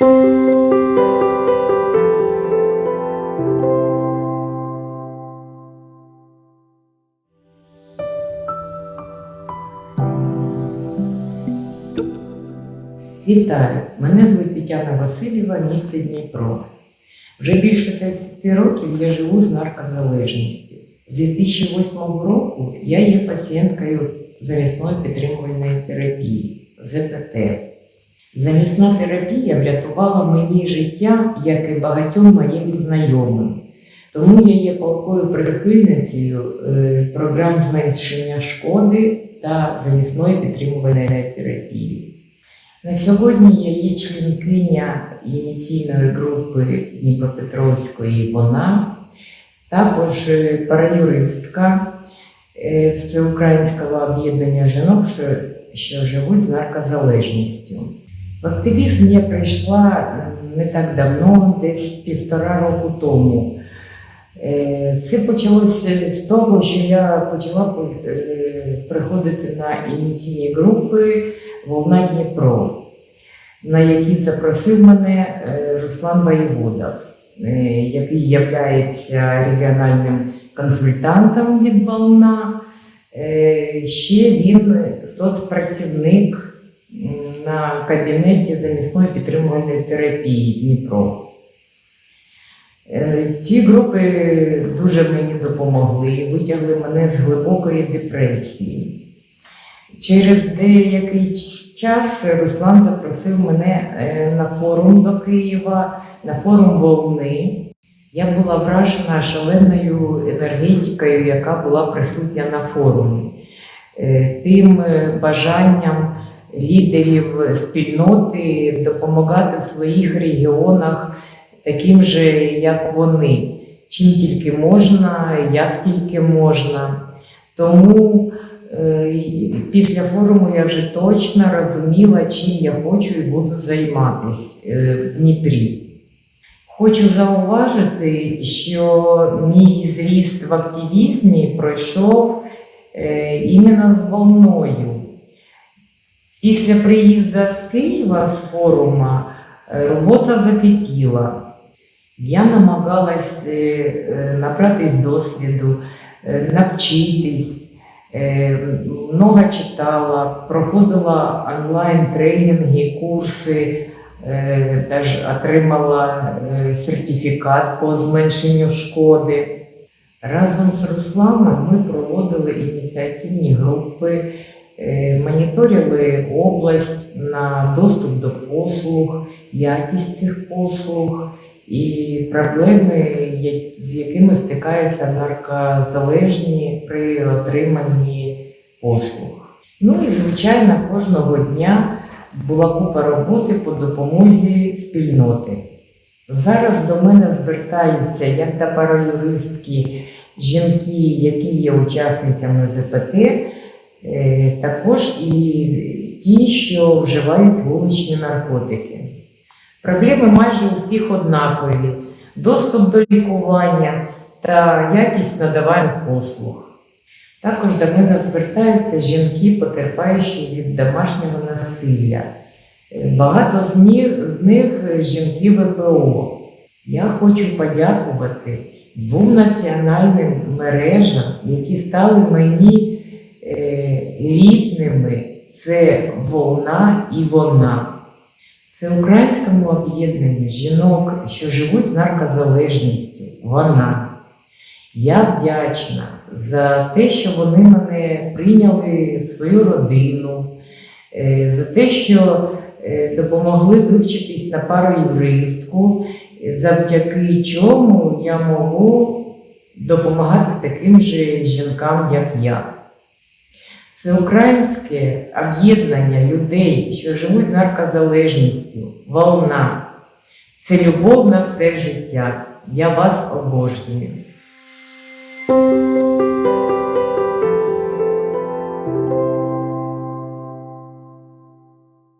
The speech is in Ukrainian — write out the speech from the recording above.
Вітаю! Мене звуть Тетяна Васильєва, місце Дніпро. Вже більше 10 років я живу з наркозалежністю. З 2008 року я є пацієнткою замісної підтримувальної терапії ЗПТ. Замісна терапія врятувала мені життя, як і багатьом моїм знайомим. Тому я є палкою прихильницею е, програм зменшення шкоди та замісної підтримувальної терапії. На сьогодні я є членкиня ініційної групи Дніпропетровської вона, також е, параюристка е, Всеукраїнського об'єднання жінок, що живуть з наркозалежністю. В активізм я прийшла не так давно, десь півтора року тому. Е, Все почалося з того, що я почала е, приходити на ініційні групи Волна Дніпро, на які запросив мене е, Руслан Воєводов, який є регіональним консультантом від Волна. Ще він соцпрацівник на кабінеті замісної підтримувальної терапії Дніпро. Е, Ці групи дуже мені допомогли, витягли мене з глибокої депресії. Через деякий час Руслан запросив мене е, на форум до Києва, на форум Волни. Я була вражена шаленою енергетикою, яка була присутня на форумі, Е, тим бажанням лідерів спільноти допомагати в своїх регіонах таким же, як вони, чим тільки можна, як тільки можна. Тому е, після форуму я вже точно розуміла, чим я хочу і буду займатися е, в Дніпрі. Хочу зауважити, що мій зріст в активізмі пройшов е, іменно з волною. Після приїзду з Києва з форума е, робота закипіла. Я намагалась е, е, набратись досвіду, навчитись, много читала, проходила онлайн-тренінги, курси, теж отримала сертифікат по зменшенню шкоди. Разом з Русланом ми проводили ініціативні групи, моніторили область на доступ до послуг, якість цих послуг і проблеми, з якими стикаються наркозалежні при отриманні послуг. Ну і звичайно, кожного дня була купа роботи по допомозі спільноти. Зараз до мене звертаються як до параюристки жінки, які є учасницями ЗПТ, е, також і ті, що вживають вуличні наркотики. Проблеми майже у всіх однакові: доступ до лікування та якість надаваних послуг. Також до мене звертаються жінки, потерпаючі від домашнього насилля. Е, Багато з них, жінки ВПО. Я хочу подякувати двом національним мережам, які стали мені е, рідними. Це вона і вона. Це українському об'єднанню жінок, що живуть з наркозалежністю. Вона. Я вдячна за те, що вони мене прийняли в свою родину, е, за те, що е, допомогли вивчитись на пару юристку, завдяки чому я можу допомагати таким же жінкам, як я. Це українське об'єднання людей, що живуть з наркозалежністю, волна. Це любов на все життя. Я вас обожнюю.